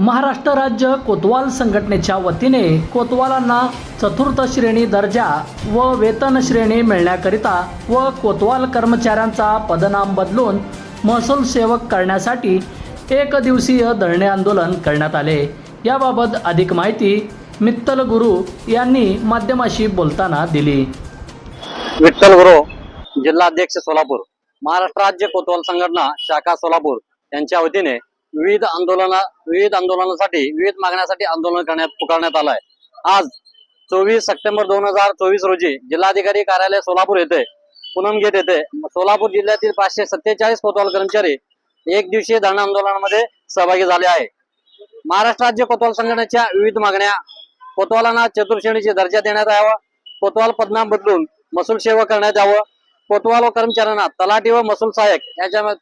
महाराष्ट्र राज्य कोतवाल संघटनेच्या वतीने कोतवालांना चतुर्थ श्रेणी दर्जा व वेतन श्रेणी मिळण्याकरिता व कोतवाल कर्मचाऱ्यांचा पदनाम बदलून महसूल सेवक करण्यासाठी एक दिवसीय धरणे आंदोलन करण्यात आले. याबाबत अधिक माहिती मित्तल गुरु यांनी माध्यमाशी बोलताना दिली. विठ्ठल गुरु जिल्हा अध्यक्ष सोलापूर महाराष्ट्र राज्य कोतवाल संघटना शाखा सोलापूर यांच्या वतीने विविध आंदोलना विविध आंदोलनासाठी विविध मागण्यासाठी आंदोलन करण्यात पुकारण्यात आलं आहे आज चोवीस सप्टेंबर दोन हजार चोवीस रोजी जिल्हाधिकारी कार्यालय सोलापूर येथे पुनम घेत येथे सोलापूर जिल्ह्यातील पाचशे सत्तेचाळीस कोतवाल कर्मचारी एक दिवसीय धरणा आंदोलनामध्ये सहभागी झाले आहे महाराष्ट्र राज्य कोतवाल संघटनेच्या विविध मागण्या कोतवालांना चतुर्श्रेणीचे दर्जा देण्यात यावा कोतवाल पदनाम बदलून महसूल सेवा करण्यात यावं कोतवाल व कर्मचाऱ्यांना तलाठी व महसूल सहाय्यक याच्या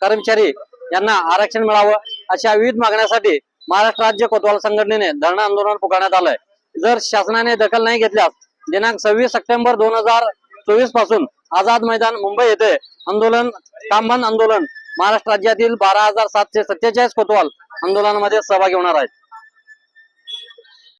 कर्मचारी यांना आरक्षण मिळावं अशा विविध मागण्यासाठी महाराष्ट्र राज्य कोतवाल संघटनेने धरणं आंदोलन पुकारण्यात आलंय. जर शासनाने दखल नाही घेतल्यास दिनांक सव्वीस सप्टेंबर दोन हजार चोवीसपासून आझाद मैदान मुंबई येथे आंदोलन कामबंद आंदोलन महाराष्ट्र राज्यातील बारा हजार सातशे सत्तेचाळीस कोतवाल आंदोलनामध्ये सहभागी होणार आहेत.